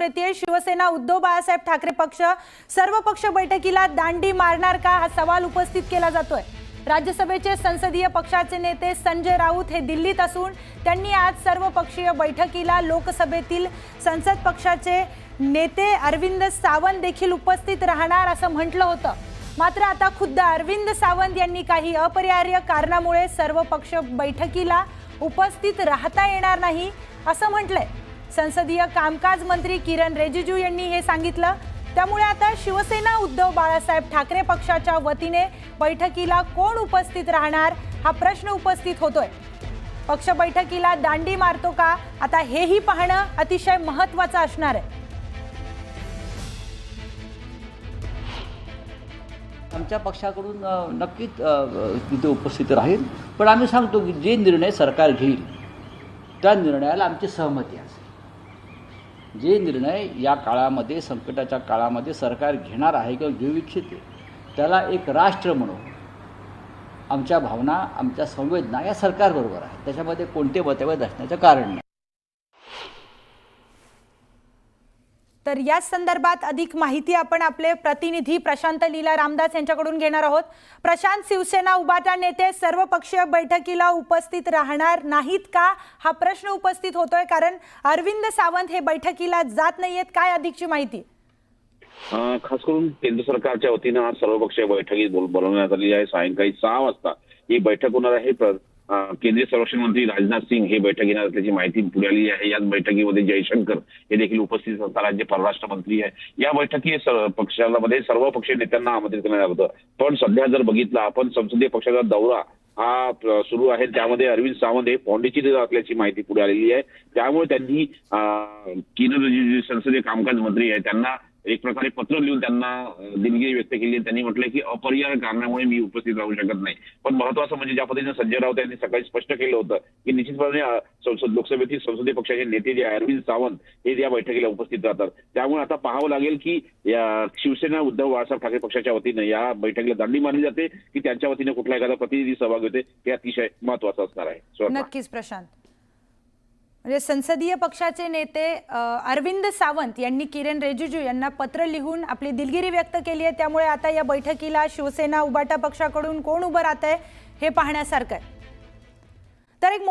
समोर येते शिवसेना उद्धव बाळासाहेब ठाकरे पक्ष सर्व पक्ष बैठकीला दांडी मारणार का हा सवाल उपस्थित केला जातोय. राज्यसभेचे संसदीय पक्षाचे नेते संजय राऊत हे दिल्लीत असून त्यांनी आज सर्व पक्षीय बैठकीला लोकसभेतील संसद पक्षाचे नेते अरविंद सावंत देखील उपस्थित राहणार असं म्हटलं होतं. मात्र आता खुद्द अरविंद सावंत यांनी काही अपरिहार्य कारणामुळे सर्व पक्ष बैठकीला उपस्थित राहता येणार नाही असं म्हटलंय. संसदीय कामकाज मंत्री किरण रिजिजू यांनी हे सांगितलं. त्यामुळे आता शिवसेना उद्धव बाळासाहेब ठाकरे पक्षाच्या वतीने बैठकीला कोण उपस्थित राहणार हा प्रश्न उपस्थित होतोय. पक्ष बैठकीला दांडी मारतो का? आता हेही पाहणं अतिशय महत्वाचं असणार आहे. आमच्या पक्षाकडून नक्कीच तिथे उपस्थित राहील. पण आम्ही सांगतो की जे निर्णय सरकार घेईल त्या निर्णयाला आमची सहमती असेल. जे निर्णय या काळामध्ये संकटाच्या काळामध्ये सरकार घेणार आहे किंवा घेऊ इच्छिते त्याला एक राष्ट्र म्हणून आमच्या भावना आमच्या संवेदना या सरकारबरोबर आहे. त्याच्यामध्ये कोणते मतभेद असण्याचं कारण नाही. तर याच संदर्भात अधिक माहिती आपण आपले प्रतिनिधी प्रशांत लीला रामदास यांच्याकडून घेणार आहोत. प्रशांत शिवसेना उबाटा नेते सर्वपक्षीय बैठकीला उपस्थित राहणार नाहीत का? हा प्रश्न उपस्थित होतोय कारण अरविंद सावंत हे बैठकीला जात नाहीयेत. काय अधिकची माहिती? खास करून केंद्र सरकारच्या वतीनं आज सर्वपक्षीय बैठकीत बोल- बोलवण्यात आली आहे. सायंकाळी सहा वाजता ही बैठक होणार आहे. केंद्रीय संरक्षण मंत्री राजनाथ सिंग हे बैठक घेणार असल्याची माहिती पुढे आली आहे. याच बैठकीमध्ये जयशंकर हे देखील उपस्थित असतात. राज्य परराष्ट्र मंत्री आहे. या बैठकी पक्षामध्ये पक्षाला मध्ये सर्व पक्षीय नेत्यांना आमंत्रित करण्यात आलं होतं. पण सध्या जर बघितलं आपण संसदीय पक्षाचा दौरा हा सुरू आहे. त्यामध्ये अरविंद सावंत हे पॉंडिचेरीत असल्याची माहिती पुढे आलेली आहे. त्यामुळे त्यांनी केंद्र किरण रिजिजू संसदीय कामकाज मंत्री आहे. त्यांना एक प्रकारे पत्र लिहून त्यांना दिलगिरी व्यक्त केली आणि त्यांनी म्हटलंय की अपरिहार्य कारणामुळे मी उपस्थित राहू शकत नाही. पण महत्वाचं म्हणजे ज्या पद्धतीने संजय राऊत यांनी सकाळी स्पष्ट केलं होतं की निश्चितपणे संसद लोकसभेतील संसदीय पक्षाचे नेते जे अरविंद सावंत हे या बैठकीला उपस्थित राहतात. त्यामुळे आता पाहावं लागेल की या शिवसेना उद्धव बाळासाहेब ठाकरे पक्षाच्या वतीनं या बैठकीला दांडी मारली जाते की त्यांच्या वतीने कुठला एखादा प्रतिनिधी सहभाग होते हे अतिशय महत्वाचं असणार आहे. नक्कीच प्रशांत. म्हणजे संसदीय पक्षाचे नेते अरविंद सावंत यांनी किरण रिजिजू यांना पत्र लिहून आपली दिलगिरी व्यक्त केली आहे. त्यामुळे आता या बैठकीला शिवसेना उबाटा पक्षाकडून कोण उभं राहत आहे हे पाहण्यासारखं आहे. तर एक